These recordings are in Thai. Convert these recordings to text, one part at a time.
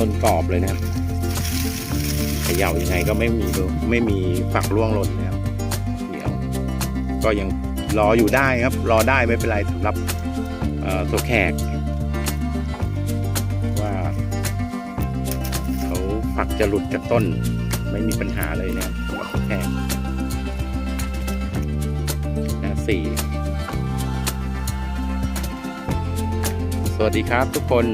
ต้นกรอบเลยนะครับเขย่ายังไงก็ไม่มีไม่มีฝักร่วงหล่นนะครับเหนียวก็ยังรออยู่ได้ครับ รอได้ไม่เป็นไรสำหรับตัวแขก ว่าเขาฝักจะหลุดจากต้นไม่มีปัญหาเลยนะครับสำหรับตัวแขกหนะสี่สวัสดีครับทุกคน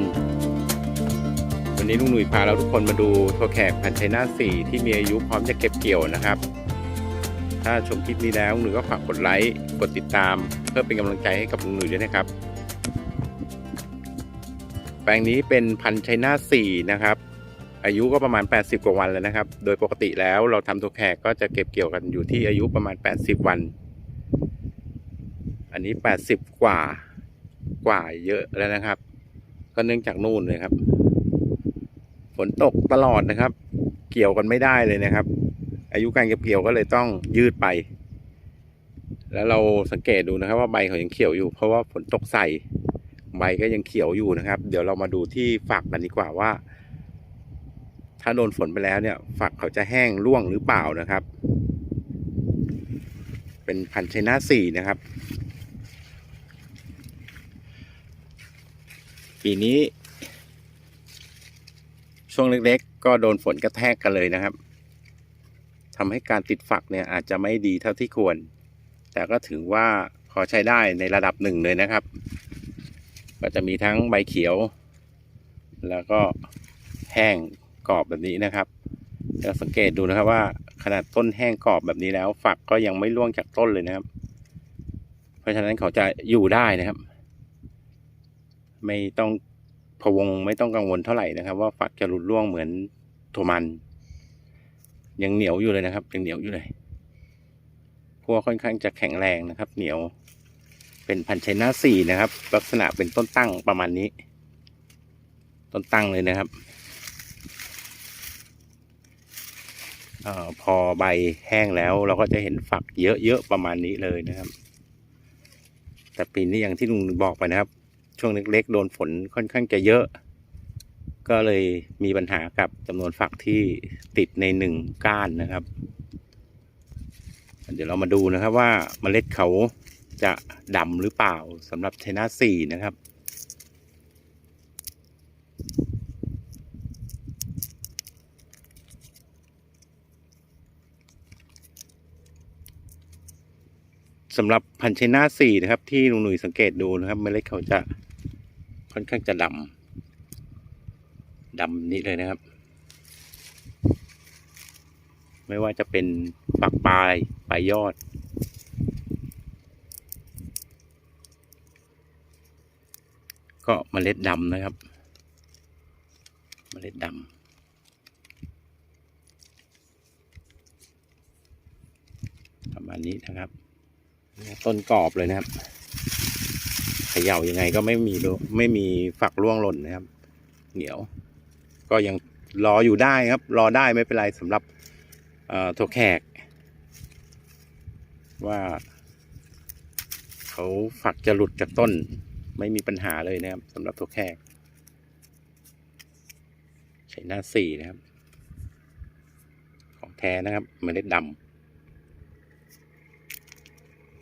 วันนี้ลุงหนุ่ยพาเราทุกคนมาดูถั่วแขกพันธุ์ไชน่าสี่ที่มีอายุพร้อมจะเก็บเกี่ยวนะครับ ถ้าชมคลิปนี้แล้วลุงหนุ่ยก็ฝากกดไลค์กดติดตาม เพื่อเป็นกำลังใจให้กับลุงหนุ่ยด้วยนะครับ แปลงนี้เป็นพันธุ์ไชน่าสี่นะครับ อายุก็ประมาณ 80 กว่าวันแล้วนะครับ โดยปกติแล้วเราทำถั่วแขกก็จะเก็บเกี่ยวกันอยู่ที่อายุประมาณ 80 วัน อันนี้ 80 กว่ากว่าเยอะแล้วนะครับ ก็เนื่องจากนู่นเลยครับ ฝนตกตลอดนะครับ เกี่ยวกันไม่ได้เลยนะครับ อายุการเก็บเกี่ยวก็เลยต้องยืดไป แล้วเราสังเกตดูนะครับ ว่าใบเขายังเขียวอยู่ เพราะว่าฝนตกใส่ใบก็ยังเขียวอยู่นะครับ เดี๋ยวเรามาดูที่ฝักกันดีกว่าว่า ถ้าโดนฝนไปแล้วเนี่ย ฝักเขาจะแห้งร่วงหรือเปล่านะครับ เป็นพันธุ์ไชน่าสี่นะครับปีนี้ ช่วงเล็กๆ ก็โดนฝนกระแทกกันเลยนะครับทำให้การติดฝักเนี่ยอาจจะไม่ดีเท่าที่ควร แต่ก็ถือว่าพอใช้ได้ในระดับหนึ่งเลยนะครับ ก็จะมีทั้งใบเขียว แล้วก็แห้งกรอบแบบนี้นะครับจะสังเกตดูนะครับว่าขนาดต้นแห้งกรอบแบบนี้แล้ว ฝักก็ยังไม่ร่วงจากต้นเลยนะครับ เพราะฉะนั้นเขาจะอยู่ได้นะครับ ไม่ต้อง พวงไม่ต้องกังวลเท่าไหร่นะครับ ว่าฝักจะหลุดร่วงเหมือนถั่วมัน ยังเหนียวอยู่เลยนะครับ ยังเหนียวอยู่เลยพวกค่อนข้างจะแข็งแรงนะครับ เหนียว เป็นพันธุ์ไชน่าสี่นะครับ ลักษณะเป็นต้นตั้งประมาณนี้ ต้นตั้งเลยนะครับออพอใบแห้งแล้วเราก็จะเห็นฝักเยอะๆประมาณนี้เลยนะครับ แต่ปีนี้อย่างที่ลุงบอกไปนะครับ ช่วงเล็กๆ โดนฝนค่อนข้างจะเยอะ ก็เลยมีปัญหากับจำนวนฝักที่ติดในหนึ่งก้านนะครับ เดี๋ยวเรามาดูนะครับว่าเมล็ดเขาจะดำหรือเปล่าสำหรับไชน่าสี่นะครับสำหรับพันชน่าสี่นะครับ ที่ลุงหนุ่ยสังเกตดูนะครับเมล็ดเขาจะ ค่อนข้างจะดำดำนี้เลยนะครับ ไม่ว่าจะเป็นฝักปลายปลายยอด ก็เมล็ดดำนะครับ เมล็ดดำประมาณนี้นะครับ ต้นกรอบเลยนะครับ ขย่ายังไงก็ไม่มีไม่มีฝักร่วงหล่นนะครับ เหนียว ก็ยังรออยู่ได้ครับ รอได้ไม่เป็นไรสำหรับเอ่อถั่วแขก ว่า เขาฝักจะหลุดจากต้น ไม่มีปัญหาเลยนะครับสำหรับถั่วแขก ใช้หน้าสี่นะครับ ของแท้นะครับเมล็ดดำ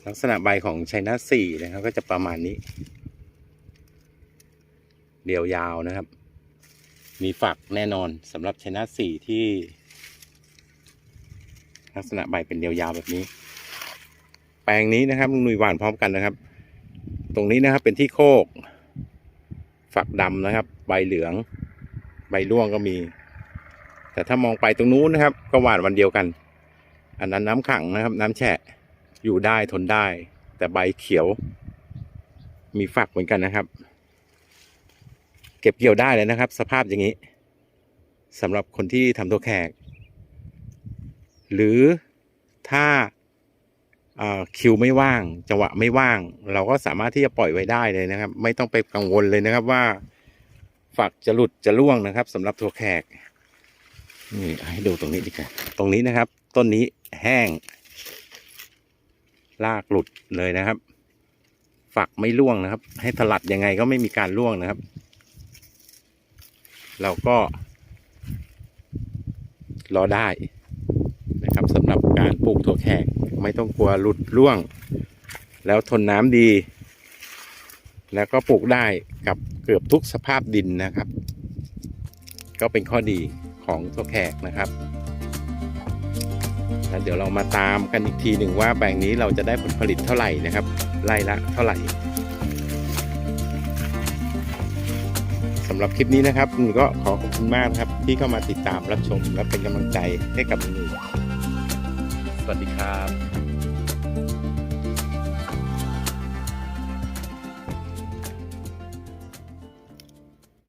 ลักษณะใบของไชน่าสี่นะครับ ก็จะประมาณนี้ เดี่ยวยาวนะครับ มีฝักแน่นอนสำหรับไชน่าสี่ที่ ลักษณะใบเป็นเดี่ยวยาวแบบนี้ แปลงนี้นะครับลุงนุยหวานพร้อมกันนะครับ ตรงนี้นะครับเป็นที่โคก ฝักดำนะครับ ใบเหลือง ใบร่วงก็มี แต่ถ้ามองไปตรงนู้นนะครับ ก็หวานวันเดียวกัน อันนั้นน้ำขังนะครับ น้ำแฉะ อยู่ได้ทนได้ แต่ใบเขียว มีฝักเหมือนกันนะครับ เก็บเกี่ยวได้เลยนะครับ สภาพอย่างนี้สำหรับคนที่ทำตัวแขก หรือถ้าคิวไม่ว่าง จังหวะไม่ว่าง เราก็สามารถที่จะปล่อยไว้ได้เลยนะครับ ไม่ต้องไปกังวลเลยนะครับว่า ฝักจะหลุดจะร่วงนะครับสำหรับตัวแขกนี่ให้ดูตรงนี้ดีกว่าตรงนี้นะครับ ต้นนี้แห้ง ลากหลุดเลยนะครับ ฝักไม่ร่วงนะครับ ให้ถลัดยังไงก็ไม่มีการร่วงนะครับ เราก็รอได้นะครับสำหรับการปลูกถั่วแขกไม่ต้องกลัวหลุดร่วง แล้วทนน้ำดี แล้วก็ปลูกได้กับเกือบทุกสภาพดินนะครับ ก็เป็นข้อดีของถั่วแขกนะครับ แล้วเดี๋ยวเรามาตามกันอีกทีหนึ่งว่าแปลงนี้เราจะได้ผลผลิตเท่าไหร่นะครับไร่ละเท่าไหร่สำหรับคลิปนี้นะครับหนูก็ขอขอบคุณมากครับ ที่เข้ามาติดตามรับชมและเป็นกำลังใจให้กับหนูสวัสดีครับ